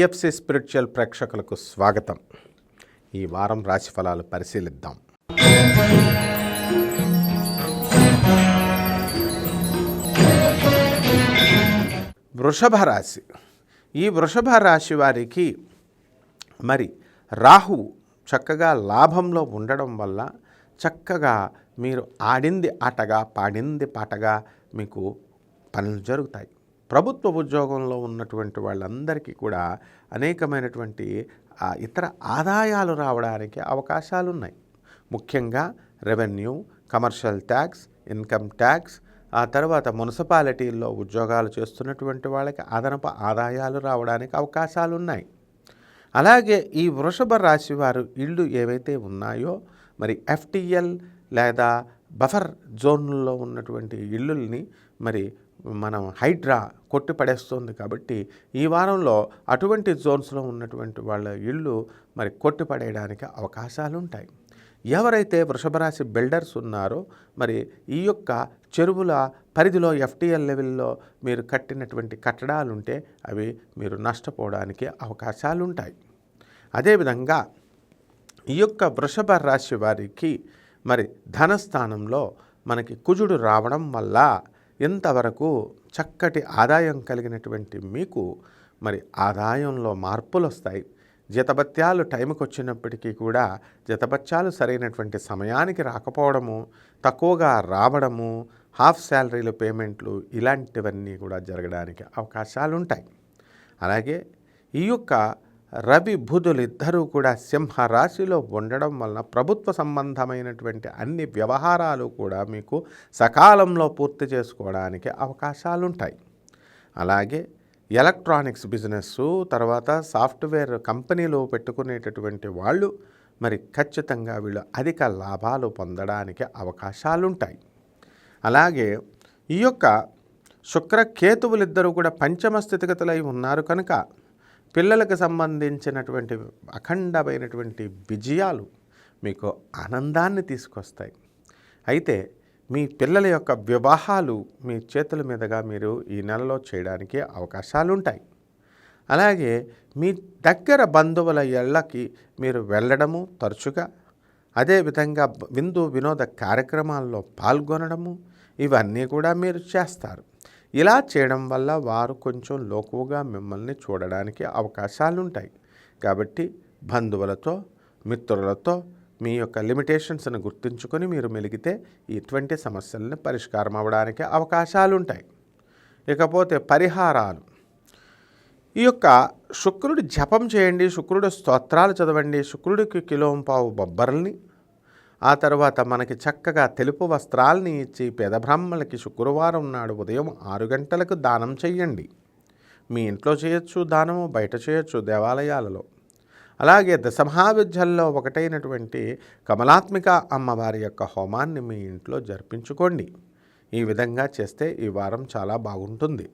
PFC spiritual ప్రేక్షకులకు స్వాగతం. ఈ వారం రాశి ఫలాలు పరిశీలిద్దాం. వృషభ రాశి. ఈ వృషభ రాశి వారికి మరి రాహు చక్కగా లాభంలో ఉండడం వల్ల చక్కగా మీరు ఆడింది ఆటగా పాడింది పాటగా మీకు పనులు జరుగుతాయి. ప్రభుత్వ ఉద్యోగంలో ఉన్నటువంటి వాళ్ళందరికీ కూడా అనేకమైనటువంటి ఇతర ఆదాయాలు రావడానికి అవకాశాలు ఉన్నాయి ముఖ్యంగా revenue commercial tax income tax ఆ తర్వాత మున్సిపాలిటీల్లో ఉద్యోగాలు చేస్తున్నటువంటి వాళ్ళకి అదనపు ఆదాయాలు రావడానికి అవకాశాలు ఉన్నాయి అలాగే ఈ వృషభ రాశి వారు ఇళ్ళు ఏవైతే ఉన్నాయో మరి ఎఫ్టిఎల్ లేదా బఫర్ జోన్లో ఉన్నటువంటి ఇళ్ళుల్ని మరి మనం హైడ్రా కొట్టి పడేస్తుంది కాబట్టి ఈ వారంలో అటువంటి జోన్స్లో ఉన్నటువంటి వాళ్ళ ఇళ్ళు మరి కొట్టి పడేయడానికి అవకాశాలు ఉంటాయి ఎవరైతే వృషభ రాశి బిల్డర్స్ ఉన్నారో మరి ఈ యొక్క చెరువుల పరిధిలో ఎఫ్టీఎల్ లెవెల్లో మీరు కట్టినటువంటి కట్టడాలు ఉంటే అవి మీరు నష్టపోవడానికి అవకాశాలు ఉంటాయి అదేవిధంగా ఈ యొక్క వృషభ రాశి వారికి మరి ధనస్థానంలో మనకి కుజుడు రావడం వల్ల ఇంతవరకు చక్కటి ఆదాయం కలిగినటువంటి మీకు మరి ఆదాయంలో మార్పులు వస్తాయి జతభత్యాలు టైంకి వచ్చినప్పటికీ కూడా జీతభత్యాలు సరైనటువంటి సమయానికి రాకపోవడము తక్కువగా రావడము హాఫ్ శాలరీలు పేమెంట్లు ఇలాంటివన్నీ కూడా జరగడానికి అవకాశాలు ఉంటాయి అలాగే ఈ యొక్క రవి బుధులు ఇద్దరూ కూడా సింహ రాశిలో ఉండడం వలన ప్రభుత్వ సంబంధమైనటువంటి అన్ని వ్యవహారాలు కూడా మీకు సకాలంలో పూర్తి చేసుకోవడానికి అవకాశాలు ఉంటాయి అలాగే ఎలక్ట్రానిక్స్ బిజినెస్ తర్వాత సాఫ్ట్వేర్ కంపెనీలో పెట్టుకునేటటువంటి వాళ్ళు మరి ఖచ్చితంగా వీళ్ళు అధిక లాభాలు పొందడానికి అవకాశాలుంటాయి. అలాగే ఈ యొక్క శుక్రకేతువులు కేతువులిద్దరూ కూడా పంచమ స్థితిగతులై ఉన్నారు కనుక పిల్లలకు సంబంధించినటువంటి అఖండమైనటువంటి విజయాలు మీకు ఆనందాన్ని తీసుకొస్తాయి. అయితే మీ పిల్లల యొక్క వివాహాలు మీ చేతుల మీదుగా మీరు ఈ నెలలో చేయడానికి అవకాశాలు ఉంటాయి అలాగే మీ దగ్గర బంధువుల ఇళ్ళకి మీరు వెళ్ళడము తరచుగా అదేవిధంగా విందు వినోద కార్యక్రమాల్లో పాల్గొనడము ఇవన్నీ కూడా మీరు చేస్తారు. ఇలా చేయడం వల్ల వారు కొంచెం లోకువగా మిమ్మల్ని చూడడానికి అవకాశాలుంటాయి. కాబట్టి బంధువులతో మిత్రులతో మీ యొక్క లిమిటేషన్స్ని గుర్తుంచుకొని మీరు మెలిగితే ఇటువంటి సమస్యలను పరిష్కారం అవ్వడానికి అవకాశాలుంటాయి. ఇకపోతే పరిహారాలు. ఈ యొక్క శుక్రుడి జపం చేయండి శుక్రుడు స్తోత్రాలు చదవండి శుక్రుడికి కిలోంపావు బొబ్బర్ని ఆ తర్వాత మనకి చక్కగా తెలుపు వస్త్రాల్ని ఇచ్చి పేద శుక్రవారం నాడు ఉదయం ఆరు గంటలకు దానం చెయ్యండి. మీ ఇంట్లో చేయొచ్చు దానము బయట చేయొచ్చు దేవాలయాలలో. అలాగే దశమహావిద్యల్లో ఒకటైనటువంటి కమలాత్మిక అమ్మవారి యొక్క హోమాన్ని మీ ఇంట్లో జరిపించుకోండి. ఈ విధంగా చేస్తే ఈ వారం చాలా బాగుంటుంది.